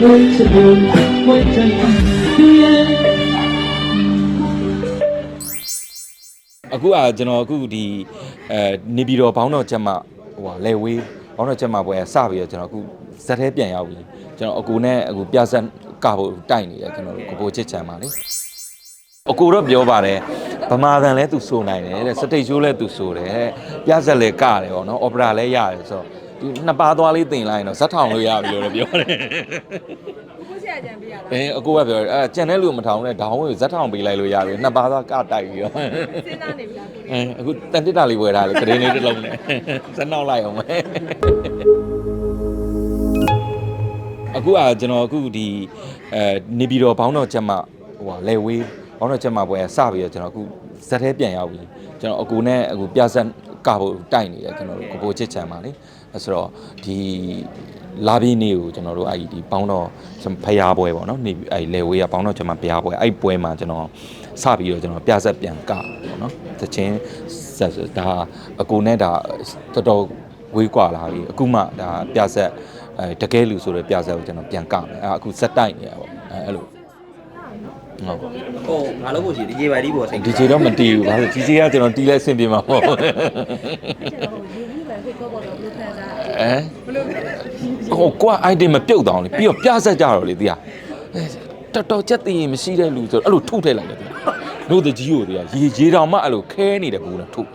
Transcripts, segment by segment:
会是留会在语言。 အခုอ่ะကျွန်တော်အခုဒီအဲနေပြည်တော်ဘောင်းတော်ချက်မှဟိုဟာလေဝေးဘောင်းတော်ချက်မှပွဲစပြီးတော့ကျွန်တော်အခုဇက်သေးပြန်ရောက်ပြီကျွန်တော်အကူနဲ့အခုပြဆက်ကဖို့တိုက်နေတယ်ကျွန်တော်တို့ကပိုချစ်ချမ်းပါလေအကူတော့ပြောပါတယ်ဗမာတန်လဲသူဆိုနိုင်တယ်တဲ့စတိတ်ရှိုးလဲသူဆိုတယ်တဲ့ပြဆက်လဲကတယ်ပေါ့နော်အော်ပရာလဲရတယ်ဆိုတော့ ဒီနှစ်ပါးသွားလေးတင်လိုက်ရင်တော့ဇက်ထောင်လို့ရပြီလို့လည်းပြောတယ်ကိုဆရာကြံပေးရလားအဲအကူကပြောတယ်အဲကြံတဲ့လူမထောင်နဲ့ဒေါင်းကိုဇက်ထောင်ပေးလိုက်လို့ရပြီနှစ်ပါးသွားကတိုက်ပြီးတော့စဉ်းစားနေပြီလားကိုအဲအခုတန်တစ်တာလေးဝယ်ထားလေကရင်လေးတစ်လုံးနဲ့စက်နောက်လိုက်အောင်မယ်အခုอ่ะကျွန်တော်အခုဒီအဲနေပြည်တော်ဘောင်းတော်ချက်မှဟိုဟာလေဝေးဘောင်းတော်ချက်မှပွဲစပြီးတော့ကျွန်တော်အခုဇက်သေးပြန်ရောက်ပြီကျွန်တော်အကူနဲ့အခုပြဆက်ကဖို့တိုက်နေတယ်ကျွန်တော်တို့ကပိုချစ်ချမ်းပါလေအဲ ဆိုတော့ဒီလာပြီးနေ့ကိုကျွန်တော်တို့အဲ့ဒီဘောင်းတော်ဖျားပွဲပေါ့နော်နေအဲ့လေဝေးကဘောင်းတော်ချက်မှဖျားပွဲအဲ့ပွဲမှာကျွန်တော်စပြီးတော့ကျွန်တော်ပြဆက်ပြန်ကပေါ့နော်တချင်းဆက်ဒါအကူနဲ့ဒါတော်တော်ဝေးกว่าလာပြီအခုမှဒါပြဆက်အဲတကယ်လူဆိုတဲ့ပြဆက်ကိုကျွန်တော်ပြန်ကမယ်အဲအခုစက်တိုက်နေရပေါ့အဲအဲ့လိုဟုတ် ဟိုငါလို့ဖို့ရှိဒီဂျေပါဒီပေါ်စိတ် ဒီဂျေတော့မတီးဘူးဘာလို့ဒီဂျေကကျွန်တော်တီးလဲအဆင်ပြေမှာမဟုတ်ဘူး ကျွန်တော်ယူပြီးပဲ ဖိတ်ကောပေါ်တော့ဘယ်လိုခံစားအဲဘယ်လိုဟိုကွာ item မပြုတ်တောင်လေပြီးတော့ပြဆက်ကြတော့လေတရားအဲတော်တော်ချက်တည်ရင်မရှိတဲ့လူဆိုတော့အဲ့လိုထုတ်ထည့်လိုက်တယ်တရားတို့တကြီးကိုတရားရေရေတောင်မှအဲ့လိုခဲနေတယ်ဘူးလားထုတ်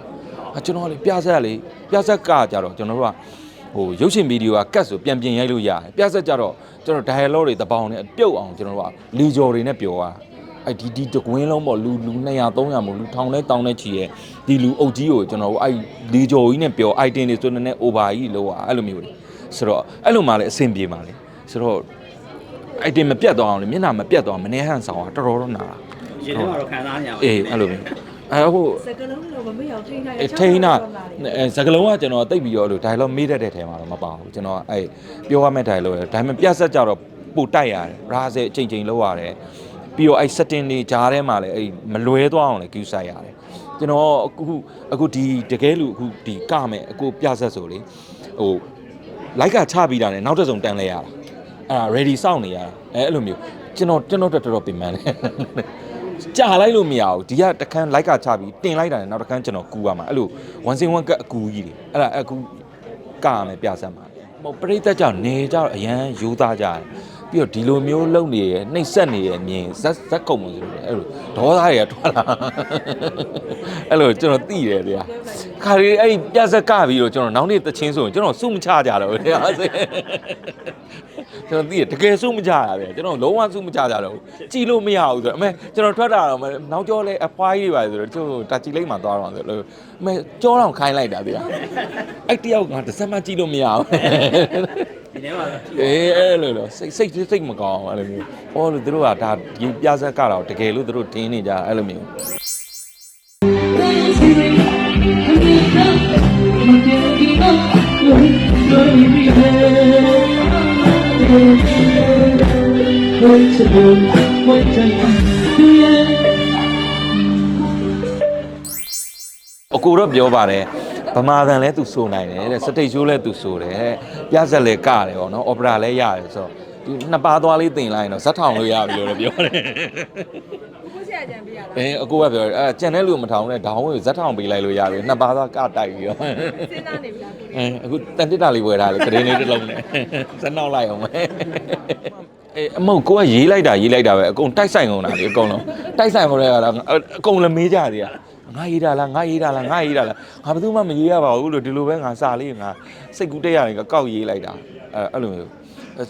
အကျွန်တော်ကလေပြဆက်လေပြဆက်ကကြတော့ကျွန်တော်တို့ကဟိုရုပ်ရှင်ဗီဒီယိုကကတ်ဆိုပြန်ပြင်ရိုက်လို့ရတယ်ပြဆက်ကြတော့ကျွန်တော် dialogue တွေတပေါင်းနဲ့ပြုတ်အောင်ကျွန်တော်တို့ကလီဂျော်တွေနဲ့ပြောတာ အဲ့ဒီဒီတကွင်းလုံးပေါ့လူလူ200 300မို့လူထောင်လဲတောင်းလဲချီရဲ့ဒီလူအုပ်ကြီးကိုကျွန်တော်တို့အဲ့လီဂျော်ကြီးနဲ့ပြော item တွေဆိုနေနဲ့ over ကြီးလို့อ่ะအဲ့လိုမျိုးတွေဆိုတော့အဲ့လိုမှလည်းအဆင်ပြေပါလေဆိုတော့ item မပြတ်သွားအောင်လေမျက်နှာမပြတ်သွားအောင်မနေဟန်ဆောင်တာတော်တော်တော့နာတာဂျေထဲမှာတော့ခံစားနေရမှာအေးအဲ့လိုမျိုးအဲဟိုစကလုံးတော့မမေ့အောင်ထိန်းထားရအဲထိန်းတာအဲစကလုံးကကျွန်တော်တိတ်ပြီးတော့အဲ့လို dialogue မေးတတ်တဲ့ထဲမှာတော့မပါဘူးကျွန်တော်အဲပြောရမယ့် dialogue ဒါပေမဲ့ပြတ်ဆက်ကြတော့ပို့တိုက်ရတယ်ရာဆယ်အချိန်ချိန်လောက်ရတယ် ပြီးတော့အဲ setting တွေကြားထဲမှာလည်းအဲမလွဲသွားအောင်လည်း queue ဆိုင်ရတယ်ကျွန်တော်အခုအခုဒီတကယ်လူအခုဒီကမယ်အခုပြဆက်ဆိုလေဟိုလိုက်ကချပြီးတာနဲ့နောက်တစ်စုံတန်းလဲရတာအဲ့ဒါ ready စောင့်နေရတာအဲအဲ့လိုမျိုးကျွန်တော်ကျွန်တော်တက်တော်တော်ပြင်ပန်းတယ်ကြာလိုက်လို့မရဘူးဒီကတခန်းလိုက်ကချပြီးတင်လိုက်တာနဲ့နောက်တစ်ခန်းကျွန်တော်ကူရမှာအဲ့လို1 sin 1ကတ်အကူကြီးတွေအဲ့ဒါအကူကရမယ်ပြဆက်မှာဟိုပရိသတ်ကြောင့်နေကြတော့အရန်ယူသားကြတယ် ပြီးတော့ဒီလိုမျိုးလုံနေရနှိပ်ဆက်နေရမြင်ဇက်ဇက်ကုန်လို့ဆိုလို့အဲ့လိုဒေါသတွေကထွက်လာအဲ့လိုကျွန်တော်သိတယ်ဗျာခါရီအဲ့ဒီပြဆက်ကပြီးတော့ကျွန်တော်နောက်နေ့တချင်းဆိုရင်ကျွန်တော်စုမချကြတော့ဘူးဗျာကျွန်တော်သိတယ်တကယ်စုမချရဗျာကျွန်တော်လုံးဝစုမချကြတော့ဘူးကြည်လို့မရဘူးဆိုတော့အမေကျွန်တော်ထွက်တာတော့နောက်ကျောလဲအဖွားကြီးတွေပါဆိုတော့ကျွန်တော်တာကြည်လိမ့်မှာသွားတော့ဆိုလို့အမေကြောတော့ခိုင်းလိုက်တာဗျာအဲ့တယောက်ကတစ်စက်မှကြည်လို့မရဘူး ဒီထဲမှာအေးအဲ့လိုလိုစိတ်စိတ်စိတ်မကောင်းအဲ့လိုမျိုးဟောလို့သူတို့ကဒါဒီပြဆက်ကတော့တကယ်လို့သူတို့တင်းနေကြအဲ့လိုမျိုး အကိုတော့ပြောပါတယ် ဗမာတန်လဲသူဆိုနိုင်တယ်တဲ့စတိတ်ရှိုးလဲသူဆိုတယ်တဲ့ပြဆက်လဲကတယ်ပေါ့နော်အော်ပရာလဲရတယ်ဆိုတော့ဒီနှစ်ပါးသွားလေးတင်လိုက်ရင်တော့ဇက်ထောင်လို့ရပြီလို့လည်းပြောတယ်ကိုဆရာကြံပေးရလားအဲအကူကပြောတယ်အဲကြံတဲ့လူမထောင်နဲ့ဒေါင်းကိုဇက်ထောင်ပေးလိုက်လို့ရပြီနှစ်ပါးသွားကတိုက်ပြီးတော့စဉ်းစားနေပြီလားကိုအဲအခုတန်တစ်တာလေးဝယ်ထားလေကရင်လေးတစ်လုံးနဲ့ဇက်နောက်လိုက်အောင်မယ်အေးအမုတ်ကိုကရေးလိုက်တာရေးလိုက်တာပဲအကုန်တိုက်ဆိုင်ကုန်တာလေအကုန်လုံးတိုက်ဆိုင်ကုန်တဲ့ကတော့အကုန်လည်းမေးကြသေးတာ ငါရေးတာလားငါရေးတာလားငါရေးတာလားငါဘယ်သူမှမရေးရပါဘူးလို့ဒီလိုပဲငါစာလေးငါစိတ်ကူးတက်ရတယ်ကောက်ရေးလိုက်တာအဲအဲ့လိုမျိုး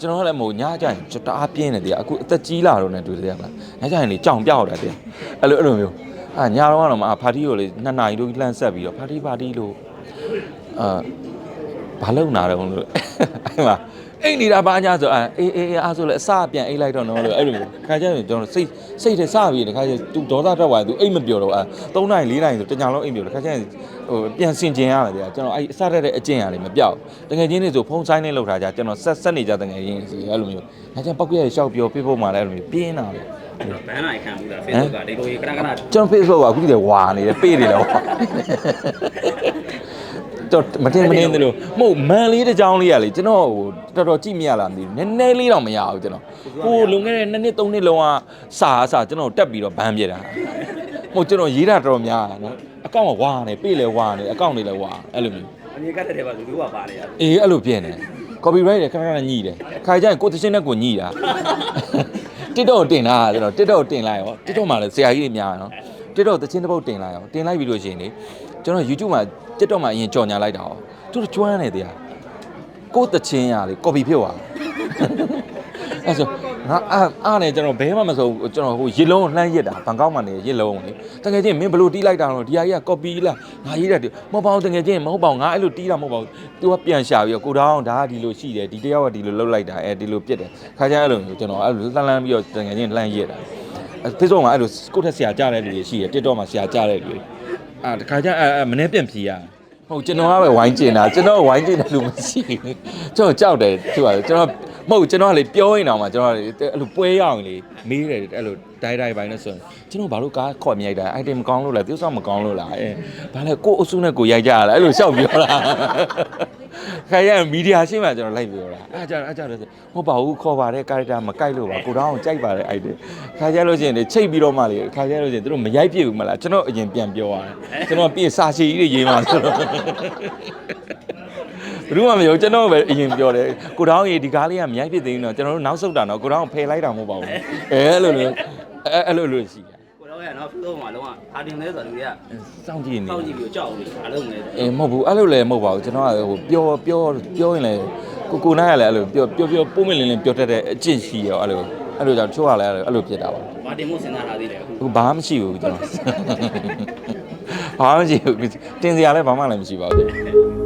ကျွန်တော်ကလည်းမို့ညကြရင်ကျွန်တော်အားပြင်းနေတယ်အခုအသက်ကြီးလာတော့ねတွေ့တယ်ကညကြရင်လေကြောင်ပြောက်တာတဲ့အဲ့လိုအဲ့လိုမျိုးအာညတော့ကတော့မဖာတီကိုလေနှစ်နာရီလို့လှမ်းဆက်ပြီးတော့ဖာတီဖာတီလို့အာဘာလုံနာတော့လို့အဲ့မှာ အိတ်နေတာဘာညာဆိုအဲအေးအေးအားဆိုလဲအစပြန်အိတ်လိုက်တော့နော်လို့အဲ့လိုမျိုးခါကျရင်ကျွန်တော်စိတ်စိတ်ထဲစပြီးတခါကျသူဒေါသတက်သွားသူအိတ်မပြောတော့အဲ3နိုင်4နိုင်ဆိုတညာလုံးအိတ်ပြောတယ်ခါကျရင်ဟိုပြန်စင်ကျင်ရတယ်ဗျာကျွန်တော်အဲ့အစတက်တဲ့အကျင့်ရတယ်မပြောက်တကယ်ချင်းနေဆိုဖုန်းဆိုင်နေလောက်ထားကြကျွန်တော်ဆက်ဆက်နေကြတကယ်ချင်းစီအဲ့လိုမျိုးခါကျရင်ပောက်ပြရရှောက်ပြောပြဖို့မှလည်းအဲ့လိုမျိုးပြင်းတာပဲဘန်းလိုက်ခံဘူးလား Facebook ကဒီလိုကြီးခဏခဏကျွန်တော် Facebook ကအခုတည်းဝါနေတယ်ပေးနေတယ်ဟော တော့မတင်မနေသလိုမဟုတ်မန်လေးတစ်ကြောင်းလေးကလေကျွန်တော်ဟိုတော်တော်ကြည့်မရလားမသိဘူးနည်းနည်းလေးတော့မရဘူးကျွန်တော်ဟိုလွန်ခဲ့တဲ့နှစ်နှစ်သုံးနှစ်လုံးကစာအစာကျွန်တော်တက်ပြီးတော့ဘန်းပြတာမဟုတ်ကျွန်တော်ရေးတာတော်တော်များတာနော်အကောင့်ကဝါနေပြေးလဲဝါနေအကောင့်တွေလည်းဝါအဲ့လိုမျိုးအမြင်ကတ်တဲ့ထဲမှာလူလူကပါနေရတယ်အေးအဲ့လိုပြင်တယ် copyright တွေခဏခဏညှိတယ်ခါကြရင်ကိုယ်သချင်းနဲ့ကိုညှိတာ TikTok ကိုတင်တာကျွန်တော် TikTok ကိုတင်လိုက်ရော TikTok မှာလည်းဆရာကြီးတွေများတယ်နော် TikTok သချင်းတစ်ပုတ်တင်လိုက်ရောတင်လိုက်ပြီးလို့ရှိရင်လေ ကျွန်တော် YouTube မှာ TikTok မှာအရင်ကြော်ညာလိုက်တာရောသူတို့ကျွမ်းနေတရားကိုယ်သချင်းရလေ copy ဖြစ်သွားအဲ့ဆိုငါအားအားနေကျွန်တော်ဘဲမှမဆုံးကျွန်တော်ဟိုရေလုံးကိုလှမ်းရစ်တာဘန်ကောက်မှာနေရေလုံးကိုလေတကယ်ချင်းမင်းဘလို့တီးလိုက်တာတော့ဒီဟာကြီးက copy လားငါရေးတယ်မဟုတ်ပါဘူးတကယ်ချင်းမဟုတ်ပါဘူးငါအဲ့လိုတီးတာမဟုတ်ပါဘူး तू ကပြန်ရှာပြီးတော့ကိုတောင်းဒါကဒီလိုရှိတယ်ဒီတယောက်ကဒီလိုလှုပ်လိုက်တာအဲဒီလိုပြစ်တယ်ခါကျအဲ့လိုမျိုးကျွန်တော်အဲ့လိုလှမ်းလှမ်းပြီးတော့တကယ်ချင်းလှမ်းရစ်တာ Facebook မှာအဲ့လိုကိုယ့်ထက်ဆရာကြားတဲ့လူတွေရှိတယ် TikTok မှာဆရာကြားတဲ့လူတွေ အာတခါကျအဲ့အဲ့မနေ့ပြန်ဖြေရဟုတ်ကျွန်တော်ကပဲဝိုင်းကျင်တာကျွန်တော်ဝိုင်းကျင်တဲ့လူမရှိဘူးကျွန်တော်ကြောက်တယ်သူကကျွန်တော်မဟုတ်ကျွန်တော်ကလေပြောရင်တော့မှကျွန်တော်ကလေအဲ့လိုပွဲရအောင်လေမေးတယ်အဲ့လိုဒိုင်ဒိုင်ပိုင်းနဲ့ဆိုရင်ကျွန်တော်ဘာလို့ကားခေါ်မြိုက်တာ item မကောင်းလို့လားပြုစုမကောင်းလို့လားအဲဘာလဲကိုယ့်အုပ်စုနဲ့ကိုယ်ရိုက်ကြရလားအဲ့လိုရှောက်ပြောတာ ခါရမီဒီယာရှင်းမှကျွန်တော်လိုက်ပြောတာအဲ့ကြအဲ့ကြလို့မဟုတ်ပါဘူးခေါ်ပါတဲ့ character မကြိုက်လို့ပါကိုတောင်းအောင်ကြိုက်ပါတယ် item ခါကြလို့ရှိရင်လေချိတ်ပြီးတော့မှလေခါကြလို့ရှိရင်တို့မရိုက်ပြဘူးမလားကျွန်တော်အရင်ပြန်ပြောရတယ်ကျွန်တော်ပြင်စာရှည်ကြီးတွေရေးမှဆိုတော့ဘယ်သူမှမပြောကျွန်တော်ပဲအရင်ပြောတယ်ကိုတောင်းကြီးဒီကားလေးကမြိုက်ဖြစ်သေးရင်တော့ကျွန်တော်တို့နောက်ဆုတ်တာတော့ကိုတောင်းဖယ်လိုက်တာမဟုတ်ပါဘူးအဲအဲ့လိုလိုအဲအဲ့လိုလိုရှိတာကို တော့ရနော်ဖီတော့မှာလုံးဝဟာတင်လဲဆိုတော့လူတွေကစောင့်ကြည့်နေစောင့်ကြည့်ပြီးကြောက်လို့ဘာလို့လဲအေးမဟုတ်ဘူးအဲ့လိုလည်းမဟုတ်ပါဘူးကျွန်တော်ကဟိုပြောပြောပြောရင်လည်းကိုကိုနိုင်ကလည်းအဲ့လိုပြောပြောပြောပုံမလင်းလင်းပြောတတ်တဲ့အကျင့်ရှိရောအဲ့လိုအဲ့လိုကြောင့်ချိုးရလဲအဲ့လိုဖြစ်တာပါဘာတင်မို့စဉ်းစားလာသေးတယ်အခုအခုဘာမှမရှိဘူးကျွန်တော်ဘာမှမရှိဘူးတင်စရာလည်းဘာမှလည်းမရှိပါဘူး